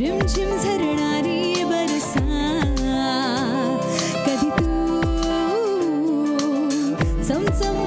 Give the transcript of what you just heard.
रिमझिम झरणारी बरसा. कधी तू चमचम